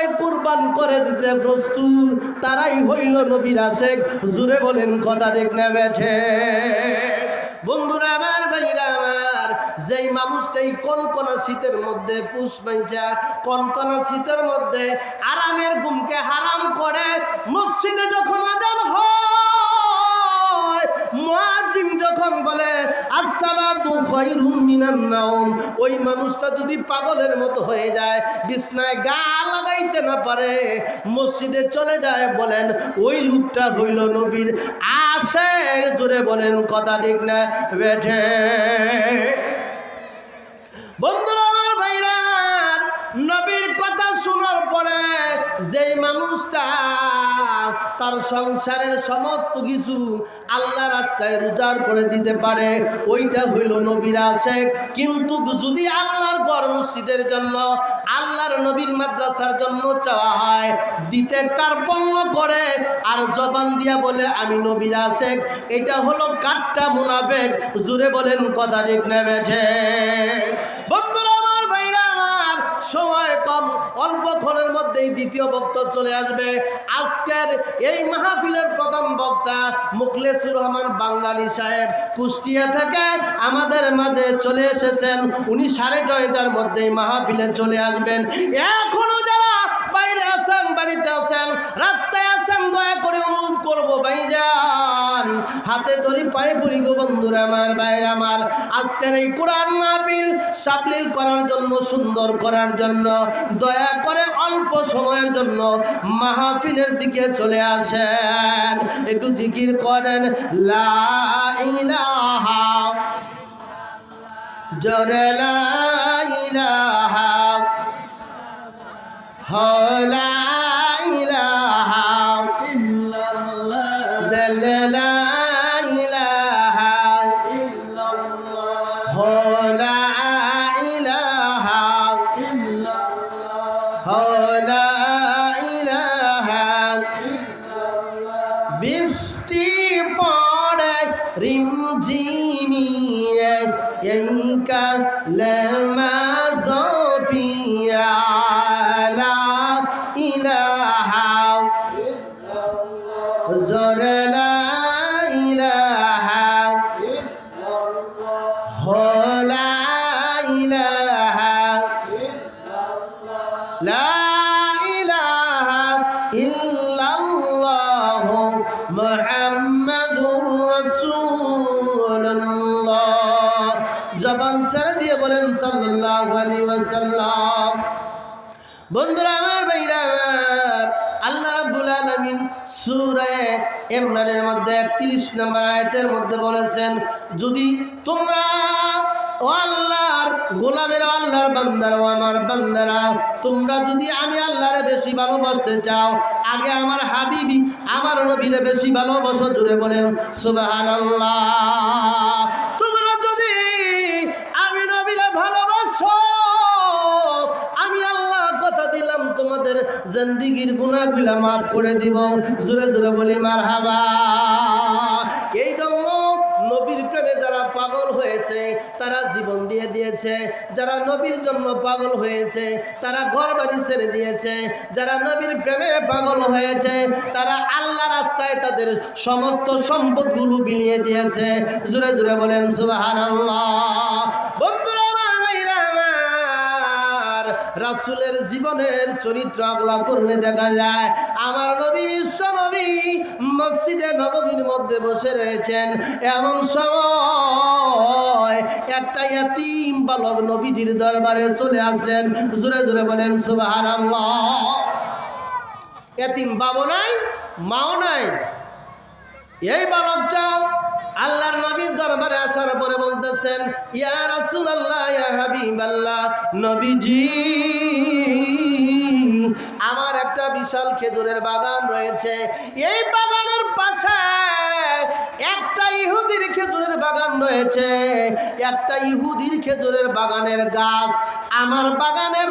রাস্তায় কুরবান করে দিতে প্রস্তুত, তারাই হইল নবীর আশেক। জুড়ে বলেন, কথা দেখ নেবেছে বন্ধুরা আমার, ভাইরা আমার, যেই মানুষটাই কনকনা শীতের মধ্যে পুষ মাইচা, কনকনা শীতের মধ্যে আরামের ঘুমকে হারাম করে যখন বলে ওই মানুষটা যদি পাগলের মতো হয়ে যায়, বিছনায় গা লাগাইতে না পারে, মসজিদে চলে যায়, বলেন, ওই লুকটা হইল নবীর আসে জোরে বলেন, কথা ঠিক না, বেঠে বন্ধুরা আমার ভাইরা আমার, নবীর কথা শোনার পরে যেই মানুষটা তার সংসারের সমস্ত কিছু আল্লাহ রাস্তায় রোজার করে দিতে পারে, ওইটা হইল নবীর আশেক। কিন্তু যদি আল্লাহর ঘর মসজিদের জন্য, আল্লাহর নবীর মাদ্রাসার জন্য চাওয়া হয়, দিতে কার্পণ্য করে আর জবান দিয়া বলে, আমি নবীর আশেক। এটা হলো কাঠটা মুনাফেক। জুড়ে বলেন কথা ঠিক নেমেছে। মধ্যেই দ্বিতীয় বক্তা চলে আসবে। আজকের এই মাহফিলের প্রধান বক্তা মুখলেসুর রহমান বাঙালি সাহেব। কুষ্টিয়া থেকে আমাদের মাঝে চলে এসেছেন। উনি সাড়ে নয়টার মধ্যেই মাহফিলে চলে আসবেন। এখনও যারা বাইরে আছেন, বাড়িতে আছেন, রাস্তায় আছেন, দয়া করে অনুরোধ করব ভাইজান। হাতে ধরি পায়ে পড়ি গো বন্ধুরা আমার বাইরে আমার। আজকের এই কোরআন মাহফিল সাবলীল করার জন্য, সুন্দর করার জন্য, দয়া করে অল্প সময়ের জন্য মাহফিলের দিকে চলে আসেন। একটু জিকির করেন, লা ইলাহা, জোরে লা ইলাহা। লা ইলাহা বৃষ্টি পড়ে রিমঝিমিয়ে এই কালেমা জোর লা মুহাম্মাদুর রাসূলুল্লাহ। জবান ছেড়ে দিয়ে বলেন, সাল্লাল্লাহু আলাইহি ওয়াসাল্লাম। বন্ধুরা আমার, ভাইরা আমার, আল্লাহ রাব্বুল আলামিন সূরা ইমরানের মধ্যে 31 নম্বর আয়াতের মধ্যে বলেছেন, যদি তোমরা ও আল্লাহর গোলামের আল্লাহর বান্দার ও আমার বান্দারা, তোমরা যদি আমি আল্লাহরে বেশি ভালোবাসতে চাও, আগে আমার হাবিবি, আমার নবীরে বেশি ভালোবাসো জুড়ে বলেন, সুবহানাল্লাহ। তোমরা যদি আমি নবীরে ভালোবাসো, আমি আল্লাহ কথা দিলাম, তোমাদের জিন্দিগির গুণাগুলা মাফ করে দিব। জোরে জোরে বলি মার হাবা এই জন্য হয়েছে তারা জীবন দিয়ে দিয়েছে। যারা নবীর জন্য পাগল হয়েছে, তারা ঘর বাড়ি ছেড়ে দিয়েছে। যারা নবীর প্রেমে পাগল হয়েছে, তারা আল্লাহ রাস্তায় তাদের সমস্ত সম্পদগুলো বিলিয়ে দিয়েছে। জোরে জোরে বলেন আমার, রাসুলের জীবনের চরিত্র আগলা করলে দেখা যায়, আমার নবী, বিশ্ব নবী মসজিদে নবমীর মধ্যে বসে রয়েছেন। এমন সময় একটা ইয়াতিম বালক নবীজির দরবারে চলে আসলেন। জোরে জোরে বলেন বাবু নাই, মাও নাই। এই বালকটা আল্লাহর নবীর দরবারে আসার পরে বলতেছেন, ইয়া ইয়া নবীজি, আমার একটা বিশাল খেজুরের বাগান রয়েছে। এই বাগানের পাশে একটা ইহুদির খেজুরের বাগান রয়েছে। একটা ইহুদির খেজুরের বাগানের গাছ আমার বাগানের